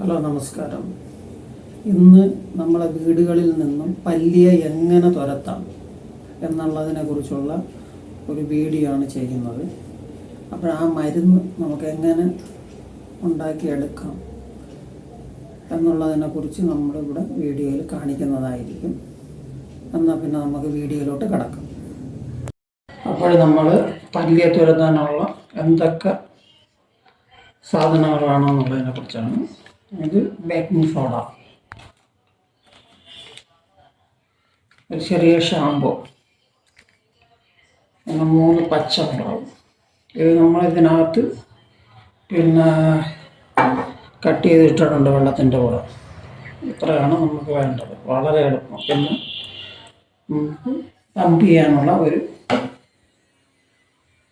Hello നമസ്കാരം. ഇന്ന് നമ്മളെ വീടുകളിൽ നിന്നും പല്ലിയെ എങ്ങനെ തുരത്താം എന്നുള്ളതിനെ കുറിച്ചുള്ള ഒരു വീഡിയോ ആണ് ചെയ്യുന്നത്. അപ്പോൾ ആ മരുന്ന് നമുക്ക് എങ്ങനെ ഉണ്ടാക്കിയെടുക്കാം എന്നുള്ളതിനെ കുറിച്ച് നമ്മളിവിടെ വീഡിയോയിൽ കാണിക്കുന്നതായിരിക്കും. എന്നാൽ പിന്നെ നമുക്ക് വീഡിയോയിലോട്ട് കിടക്കാം. അപ്പോൾ നമ്മൾ പല്ലിയെ തുരത്താനുള്ള എന്തൊക്കെ സാധനങ്ങളാണോ എന്നുള്ളതിനെ കുറിച്ചാണ് ഇത് ബേക്കിംഗ് സോഡ ഒരു ചെറിയ ഷാമ്പു പിന്നെ മൂന്ന് പച്ചമുളകും. ഇത് നമ്മൾ ഇതിനകത്ത് പിന്നെ കട്ട് ചെയ്തിട്ടിട്ടുണ്ട് വെള്ളത്തിന്റെ കൂടെ. ഇത്രയാണ് നമുക്ക് വേണ്ടത്. വളരെ എളുപ്പം. പിന്നെ നമുക്ക് പമ്പ് ചെയ്യാനുള്ള ഒരു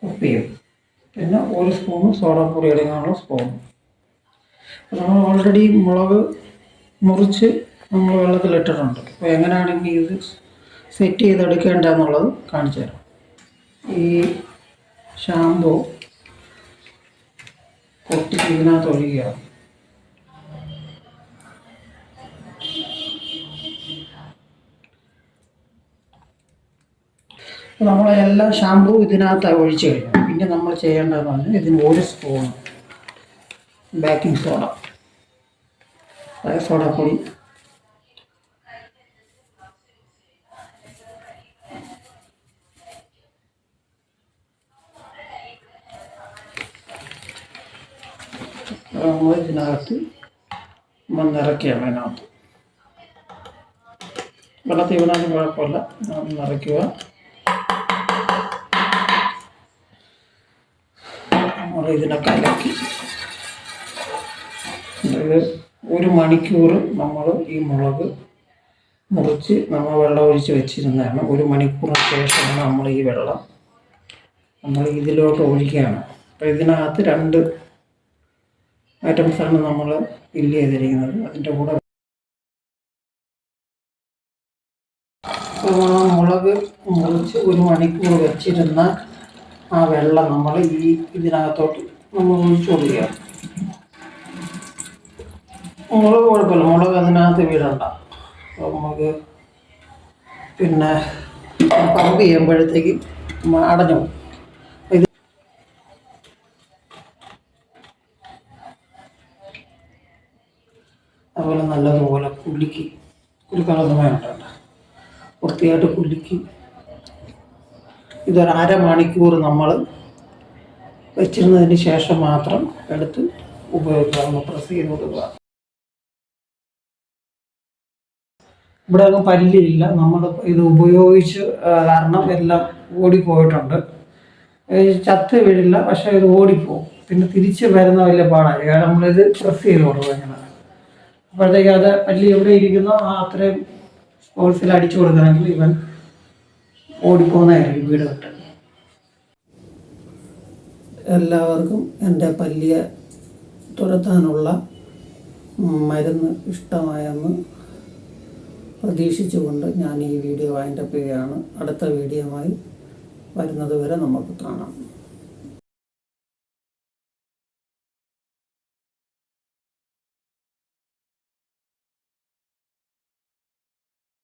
കുപ്പിയും. പിന്നെ ഒരു സ്പൂൺ സോഡാപ്പൊടി എടുക്കാനുള്ള സ്പൂൺ നമ്മൾ ഓൾറെഡി മുളക് മുറിച്ച് നമ്മൾ വെള്ളത്തിലിട്ടിട്ടുണ്ട്. അപ്പോൾ എങ്ങനെയാണെങ്കിൽ ഇത് സെറ്റ് ചെയ്തെടുക്കേണ്ടതെന്നുള്ളത് കാണിച്ചു തരാം. ഈ ഷാമ്പു കൊട്ടി ഇതിനകത്ത് ഒഴിക്കുക എല്ലാ ഷാമ്പൂ ഇതിനകത്ത് ഒഴിച്ച് കഴിഞ്ഞു. പിന്നെ നമ്മൾ ചെയ്യേണ്ടതെന്ന് പറഞ്ഞാൽ ഇതിന് ഒരു സ്പൂൺ ബേക്കിംഗ് സോഡ അതായത് സോഡാപ്പൊടി അത് നമ്മൾ ഇതിനകത്ത് നമ്മൾ നിറയ്ക്കുകയാണ് അതിനകത്ത് വെള്ളത്തിൽ വീണാലും കുഴപ്പമില്ല അത് നിറയ്ക്കുക നമ്മൾ ഇതിനെ കലക്കി ഇത് ഒരു മണിക്കൂർ നമ്മൾ ഈ മുളക് മുറിച്ച് നമ്മൾ വെള്ളം ഒഴിച്ച് വെച്ചിരുന്നതാണ്. ഒരു മണിക്കൂറിന് ശേഷമാണ് നമ്മൾ ഈ വെള്ളം നമ്മൾ ഇതിലോട്ട് ഒഴിക്കുകയാണ്. അപ്പോൾ ഇതിനകത്ത് രണ്ട് ഐറ്റംസാണ് നമ്മൾ ഫില്ല് ചെയ്തിരിക്കുന്നത്. അതിന്റെ കൂടെ മുളക് മുറിച്ച് ഒരു മണിക്കൂർ വെച്ചിരുന്ന ആ വെള്ളം നമ്മൾ ഈ ഇതിനകത്തോട്ട് നമ്മൾ ഒഴിച്ചു കൊടുക്കുക മുളക് കുഴപ്പമില്ല. മുളക് അതിനകത്ത് വീടണ്ട നമുക്ക് പിന്നെ പമ്പ് ചെയ്യുമ്പോഴത്തേക്ക് അടഞ്ഞു. ഇത് അതുപോലെ നല്ലതുപോലെ കുലുക്കി. കുലുക്കാനൊന്നും വേണ്ട. വൃത്തിയായിട്ട് കുലുക്കി. ഇതൊരു അരമണിക്കൂർ നമ്മൾ വെച്ചിരുന്നതിന് ശേഷം മാത്രം എടുത്ത് ഉപയോഗിക്കുക ഒന്ന് പ്രസ് ചെയ്ത് കൊടുക്കുക ഇവിടെ ഒന്നും പല്ലില്ല നമ്മൾ ഇത് ഉപയോഗിച്ച് കാരണം എല്ലാം ഓടിപ്പോയിട്ടുണ്ട്. ചത്ത് വീഴില്ല പക്ഷേ ഇത് ഓടിപ്പോവും. പിന്നെ തിരിച്ച് വരുന്ന വലിയ പാടാണ്. കാരണം നമ്മളിത് പ്രസ് ചെയ്ത് കൊടുക്കുക ഇങ്ങനെ. അപ്പോഴത്തേക്ക് അത് പല്ലി എവിടെ ഇരിക്കുന്നോ? ആ അത്രയും സ്പോർട്സിൽ അടിച്ചു കൊടുക്കണമെങ്കിൽ ഇവൻ ഓടിപ്പോകുന്നതായിരിക്കും വീട് വിട്ട്. എല്ലാവർക്കും എന്റെ പല്ലിയെ തുരത്താനുള്ള മരുന്ന് ഇഷ്ടമായെന്ന് പ്രതീക്ഷിച്ചുകൊണ്ട് ഞാൻ ഈ വീഡിയോ വൈൻഡപ്പ് ചെയ്യുകയാണ്. അടുത്ത വീഡിയോ വരുന്നത് വരെ നമുക്ക് കാണാം.